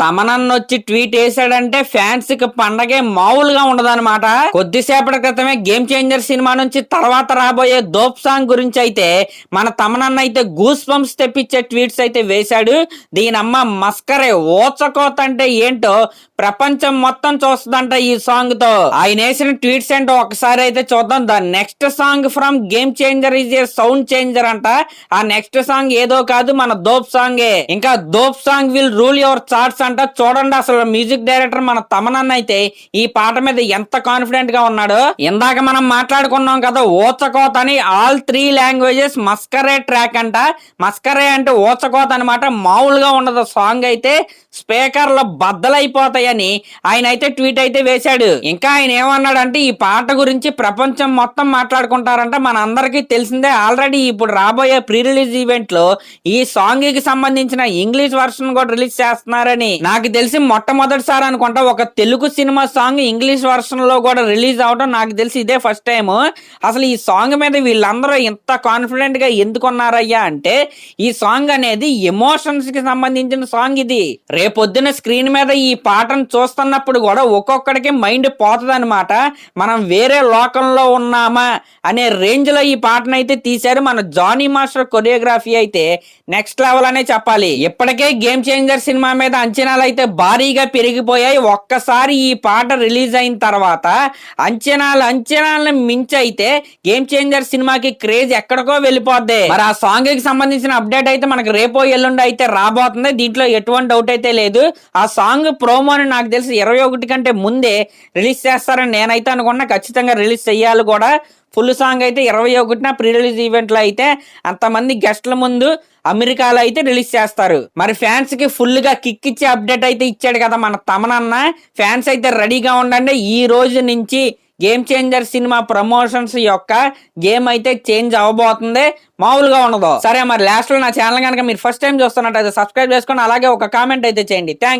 తమనన్న వచ్చి ట్వీట్ వేసాడంటే ఫ్యాన్స్కి పండగే మామూలుగా ఉండదన్నమాట. కొద్దిసేపటి క్రితమే గేమ్ చేంజర్ సినిమా నుంచి తర్వాత రాబోయే దోప్ సాంగ్ గురించి అయితే మన తమనన్న అయితే గూస్ పంప్స్ తెప్పించే ట్వీట్స్ అయితే వేశాడు. దీనమ్మ మస్కరే ఓచకోత అంటే ఏంటో ప్రపంచం మొత్తం చూస్తుందంట ఈ సాంగ్తో ఆయన వేసిన ట్వీట్స్ ఏంటో ఒకసారి అయితే చూద్దాం. The next song from game changer is a sound changer అంట. ఆ నెక్స్ట్ సాంగ్ ఏదో కాదు మన దోప్ సాంగే ఇంకా dope song will rule your charts అంట చూడండి అసలు మ్యూజిక్ డైరెక్టర్ మన తమనన్న అయితే ఈ పాట మీద ఎంత కాన్ఫిడెంట్గా ఉన్నాడో? ఇందాక మనం మాట్లాడుకున్నాం కదా ఓచకోత అని all three languages massacre track అంట. మస్కరే అంటే ఓచకోత అనమాట మామూలుగా ఉండదు. సాంగ్ అయితే స్పీకర్లు బద్దలైపోతాయని ఆయన అయితే ట్వీట్ అయితే వేశాడు. ఇంకా ఆయన ఏమన్నాడంటే ఈ పాట గురించి ప్రపంచం మొత్తం మాట్లాడుకుంటారంట. మన అందరికీ తెలిసిందే ఆల్రెడీ ఇప్పుడు రాబోయే ప్రీ రిలీజ్ ఈవెంట్లో ఈ సాంగ్కి సంబంధించిన ఇంగ్లీష్ వర్షన్ కూడా రిలీజ్ చేస్తున్నారని. నాకు తెలిసి మొట్టమొదటిసారి అనుకుంటా ఒక తెలుగు సినిమా సాంగ్ ఇంగ్లీష్ వర్షన్లో కూడా రిలీజ్ అవడం నాకు తెలిసి ఇదే ఫస్ట్ టైం అసలు ఈ సాంగ్ మీద వీళ్ళందరూ ఇంత కాన్ఫిడెంట్గా ఎందుకున్నారయ్యా అంటే ఈ సాంగ్ అనేది ఎమోషన్స్కి సంబంధించిన సాంగ్ ఇది. రేపొద్దున స్క్రీన్ మీద ఈ పాటను చూస్తున్నప్పుడు కూడా ఒక్కొక్కడికి మైండ్ పోతుందనమాట మనం వేరే లోకంలో ఉన్నామా అనే రేంజ్లో ఈ పాటను అయితే తీశారు మన జానీ మాస్టర్ కొరియోగ్రఫీ అయితే. నెక్స్ట్ లెవెల్ అనే చెప్పాలి. ఇప్పటికే గేమ్ చేంజర్ సినిమా మీద అంచనాలు అయితే భారీగా పెరిగిపోయాయి. ఒక్కసారి ఈ పాట రిలీజ్ అయిన తర్వాత అంచనాలు అంచనాలను మించి అయితే గేమ్ చేంజర్ సినిమాకి క్రేజ్ ఎక్కడికో వెళ్ళిపోద్ది. మరి ఆ సాంగ్కి సంబంధించిన అప్డేట్ అయితే మనకు రేపో ఎల్లుండి అయితే రాబోతుంది. దీంట్లో ఎటువంటి డౌట్ అయితే లేదు. ఆ సాంగ్ ప్రోమోని నాకు తెలిసి ఇరవై ఒకటి కంటే ముందే రిలీజ్ చేస్తారని నేనైతే అనుకున్నా. ఖచ్చితంగా రిలీజ్ చెయ్యాలి కూడా. ఫుల్ సాంగ్ అయితే ఇరవై ఒకటిన ప్రీ రిలీజ్ ఈవెంట్లో అయితే అంతమంది గెస్ట్ల ముందు అమెరికాలో అయితే రిలీజ్ చేస్తారు. మరి ఫ్యాన్స్కి ఫుల్గా కిక్ ఇచ్చే అప్డేట్ అయితే ఇచ్చాడు కదా మన తమనన్న. ఫ్యాన్స్ అయితే రెడీగా ఉండండి. ఈ రోజు నుంచి గేమ్ చేంజర్ సినిమా ప్రమోషన్స్ యొక్క గేమ్ అయితే చేంజ్ అవ్వబోతుంది మామూలుగా ఉండదు. సరే మరి లాస్ట్లో నా ఛానల్ కనుక మీరు ఫస్ట్ టైం చూస్తున్నట్టయితే సబ్స్క్రైబ్ చేసుకొని అలాగే ఒక కామెంట్ అయితే చేయండి. థ్యాంక్